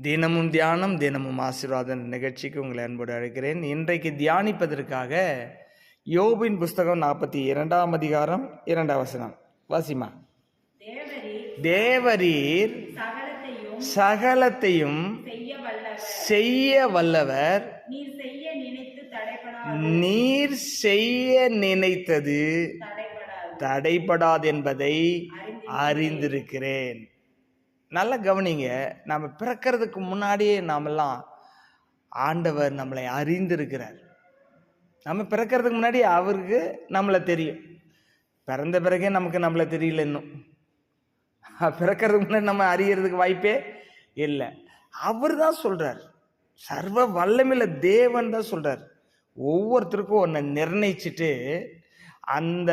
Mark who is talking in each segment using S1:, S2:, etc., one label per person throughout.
S1: தினமும் தியானம் தினமும் ஆசீர்வாதம் நிகழ்ச்சிக்கு உங்களை அன்போடு அழைக்கிறேன். இன்றைக்கு தியானிப்பதற்காக யோபின் புஸ்தகம் நாற்பத்தி இரண்டாம் அதிகாரம் இரண்டாம் வசனம். வாசிமா.
S2: தேவரீர் சகலத்தையும் செய்ய வல்லவர். நீர் செய்ய
S1: நினைத்தது
S2: தடைபடாது
S1: என்பதை அறிந்திருக்கிறேன். நல்லா கவனிங்க. நம்ம பிறக்கிறதுக்கு முன்னாடியே நாமெல்லாம் ஆண்டவர் நம்மளை அறிந்திருக்கிறார். நம்ம பிறக்கிறதுக்கு முன்னாடி அவருக்கு நம்மளை தெரியும். பிறந்த பிறகே நமக்கு நம்மளை தெரியல இன்னும். பிறக்கிறதுக்கு முன்னாடி நம்ம அறியறதுக்கு வாய்ப்பே இல்லை. அவர் தான் சொல்கிறார் சர்வ வல்லமில்ல தேவன் தான் சொல்கிறார் ஒவ்வொருத்தருக்கும் ஒன்றை நிர்ணயிச்சுட்டு அந்த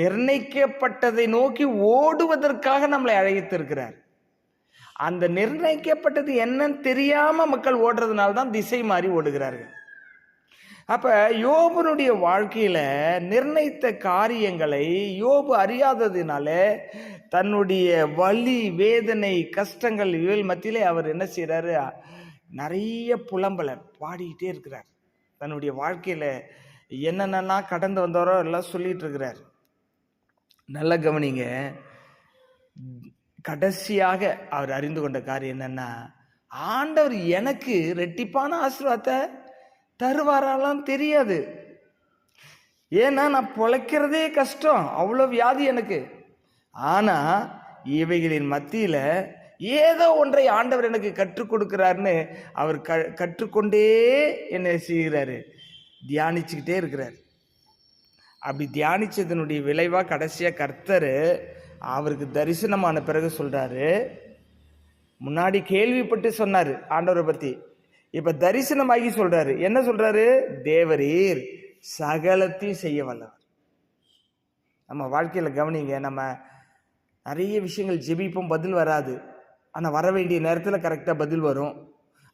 S1: நிர்ணயிக்கப்பட்டதை நோக்கி ஓடுவதற்காக நம்மளை அழைத்திருக்கிறார். அந்த நிர்ணயிக்கப்பட்டது என்னன்னு தெரியாம மக்கள் ஓடுறதுனால தான் திசை மாறி ஓடுகிறார்கள். அப்ப யோபனுடைய வாழ்க்கையில நிர்ணயித்த காரியங்களை யோபு அறியாததினால தன்னுடைய வலி வேதனை கஷ்டங்கள் இவள் மத்தியிலே அவர் என்ன செய்கிறாரு நிறைய புலம்பலை பாடிக்கிட்டே இருக்கிறார். தன்னுடைய வாழ்க்கையில என்னென்னலாம் கடந்து வந்தாரோ எல்லாம் சொல்லிட்டு இருக்கிறார். நல்ல கவனிங்க. கடைசியாக அவர் அறிந்து கொண்ட காரியம் என்னன்னா ஆண்டவர் எனக்கு ரெட்டிப்பான ஆசீர்வாதத்தை தருவாராலாம் தெரியாது. ஏன்னா நான் பிழைக்கிறதே கஷ்டம் அவ்வளோ வியாதி எனக்கு. ஆனால் இவைகளின் மத்தியில் ஏதோ ஒன்றை ஆண்டவர் எனக்கு கற்றுக் கொடுக்குறாருன்னு அவர் க கற்றுக்கொண்டே என்னை செய்கிறாரு. தியானிச்சுக்கிட்டே இருக்கிறார். அப்படி தியானிச்சதனுடைய விளைவாக கடைசியாக கர்த்தர் அவருக்கு தரிசனமான பிறகு சொல்கிறாரு முன்னாடி கேள்விப்பட்டு சொன்னார் ஆண்டவரை பற்றி இப்போ தரிசனமாகி சொல்கிறாரு என்ன சொல்கிறாரு தேவரீர் சகலத்தையும் செய்ய வல்லவர். நம்ம வாழ்க்கையில் கவனிங்க நம்ம நிறைய விஷயங்கள் ஜெபிப்போம் பதில் வராது. ஆனால் வர வேண்டிய நேரத்தில் கரெக்டாக பதில் வரும்.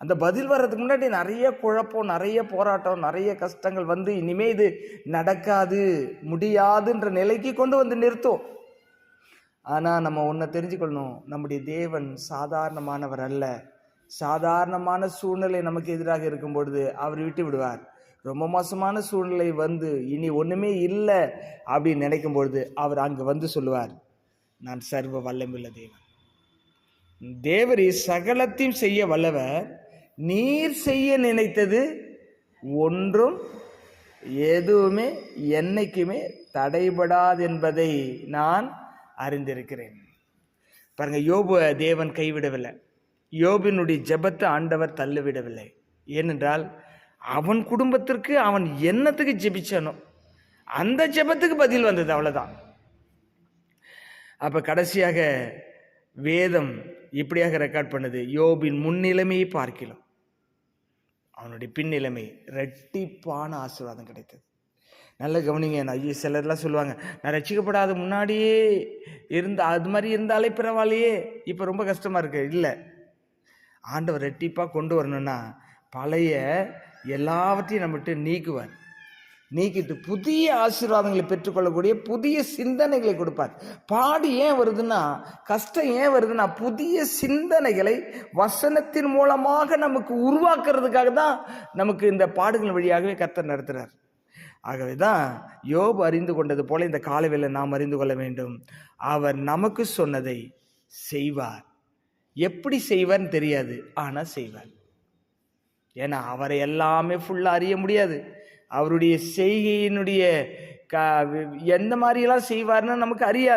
S1: அந்த பதில் வர்றதுக்கு முன்னாடி நிறைய குழப்பம் நிறைய போராட்டம் நிறைய கஷ்டங்கள் வந்து இனிமே இது நடக்காது முடியாதுன்ற நிலைக்கு கொண்டு வந்து நிறுத்தும். ஆனால் நம்ம ஒன்றை தெரிஞ்சுக்கொள்ளணும் நம்முடைய தேவன் சாதாரணமானவர் அல்ல. சாதாரணமான சூழ்நிலை நமக்கு எதிராக இருக்கும் பொழுது அவர் விட்டு விடுவார். ரொம்ப மோசமான சூழ்நிலை வந்து இனி ஒன்றுமே இல்லை அப்படின்னு நினைக்கும் பொழுது அவர் அங்கே வந்து சொல்லுவார் நான் சர்வ வல்லமுள்ள தேவன். தேவரி சகலத்தையும் செய்ய வல்லவர். நீர் செய்ய நினைத்தது ஒன்றும் எதுவுமே என்னைக்குமே தடைபடாது என்பதை நான் அறிந்திருக்கிறேன். பாருங்க யோபு தேவன் கைவிடவில்லை. யோபினுடைய ஜெபத்தை ஆண்டவர் தள்ளிவிடவில்லை. ஏனென்றால் அவன் குடும்பத்திற்கு அவன் என்னத்துக்கு ஜெபிச்சனோ அந்த ஜெபத்துக்கு பதில் வந்தது அவ்வளோதான் அப்போ கடைசியாக வேதம் இப்படியாக ரெக்கார்ட் பண்ணுது. யோபின் முன்னிலைமையை பார்க்கலாம். அவனுடைய பின்னிலைமை ரெட்டிப்பான ஆசீர்வாதம் கிடைத்தது. நல்ல கவனிங்க நான் ஐயோ சிலர்லாம் சொல்லுவாங்க நான் ரசிக்கப்படாத முன்னாடியே இருந்த அது மாதிரி இருந்தாலே பரவாயில்லையே இப்போ ரொம்ப கஷ்டமாக இருக்கு. இல்லை ஆண்டவர் ரெட்டிப்பாக கொண்டு வரணும்னா பழைய எல்லாவற்றையும் நம்மகிட்ட நீக்குவார். நீக்கிட்டு புதிய ஆசீர்வாதங்களை பெற்றுக்கொள்ளக்கூடிய புதிய சிந்தனைகளை கொடுப்பார். பாடு ஏன் வருதுன்னா கஷ்டம் ஏன் வருதுன்னா புதிய சிந்தனைகளை வசனத்தின் மூலமாக நமக்கு உருவாக்குறதுக்காக தான் நமக்கு இந்த பாடுகள் வழியாகவே கத்தர் நடத்துகிறார் ஆகவே தான் யோபு அறிந்து கொண்டது போல இந்த காலவேளை நாம் அறிந்து கொள்ள வேண்டும். அவர் நமக்கு சொன்னதை செய்வார். எப்படி செய்வார்னு தெரியாது ஆனால் செய்வார். ஏன்னா அவரை எல்லாமே ஃபுல்லாக அறிய முடியாது. அவருடைய செய்கையினுடைய க எந்த மாதிரியெல்லாம் செய்வார்னு நமக்கு அறிய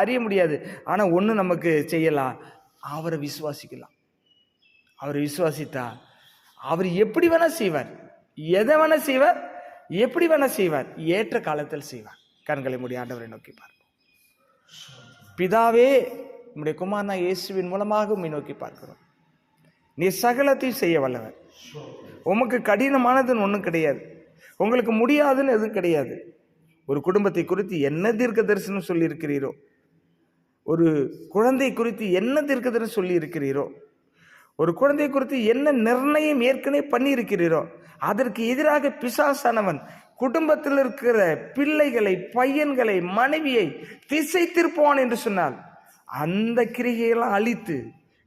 S1: அறிய முடியாது. ஆனால் ஒன்று நமக்கு செய்யலாம். அவரை விசுவாசிக்கலாம். அவரை விசுவாசித்தா அவர் எப்படி வேணால் செய்வார். எதை வேணால் செய்வார் எப்படி வேணால் செய்வார். ஏற்ற காலத்தில் செய்வார். கண்களை மூடி ஆண்டவரை நோக்கி பார்ப்போம். பிதாவே நம்முடைய குமாரனா இயேசுவின் மூலமாக உம்மை நோக்கி பார்க்கிறோம். நீ சகலத்தையும் செய்ய வல்லவர். உமக்கு கடினமானதுன்னு ஒன்றும் கிடையாது. உங்களுக்கு முடியாதுன்னு எதுவும் கிடையாது. ஒரு குடும்பத்தை குறித்து என்ன தீர்க்க தரிசனம் சொல்லியிருக்கிறீரோ ஒரு குழந்தை குறித்து என்ன தீர்க்க தரிசனம் சொல்லியிருக்கிறீரோ ஒரு குழந்தை குறித்து என்ன நிர்ணயம் ஏற்கனவே பண்ணியிருக்கிறீரோ அதற்கு எதிராக பிசாசானவன் குடும்பத்தில் இருக்கிற பிள்ளைகளை பையன்களை மனைவியை திசை திருப்புவான் என்று சொன்னால் அந்த கிரிகையெல்லாம் அழித்து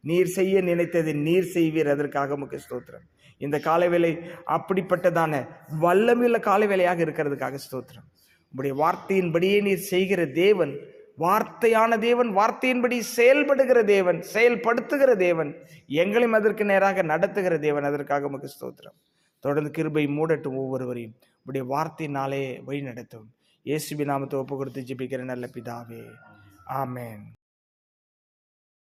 S1: நீர் செய்ய நினைத்ததை நீர் செய்வீர். அதற்காக முக்கிய ஸ்தோத்திரம். இந்த காலவேளை அப்படிப்பட்டதான வல்லமையுள்ள காலவேளையாக இருக்கிறதுக்காக ஸ்தோத்திரம். உங்களுடைய வார்த்தையின்படியே நீர் செய்கிற தேவன் வார்த்தையான தேவன் வார்த்தையின்படி செயல்படுகிற தேவன் செயல்படுத்துகிற தேவன் எங்களையும் அதற்கு நேராக நடத்துகிற தேவன் அதற்காக உமக்கு ஸ்தோத்திரம். தொடர்ந்து கிருபை மூடட்டும் ஒவ்வொருவரையும். உடைய வார்த்தையினாலே வழி நடத்தும் இயேசுபி நாமத்தை ஒப்பு கொடுத்து ஜிபிக்கிற நல்ல பிதாவே. ஆமேன்.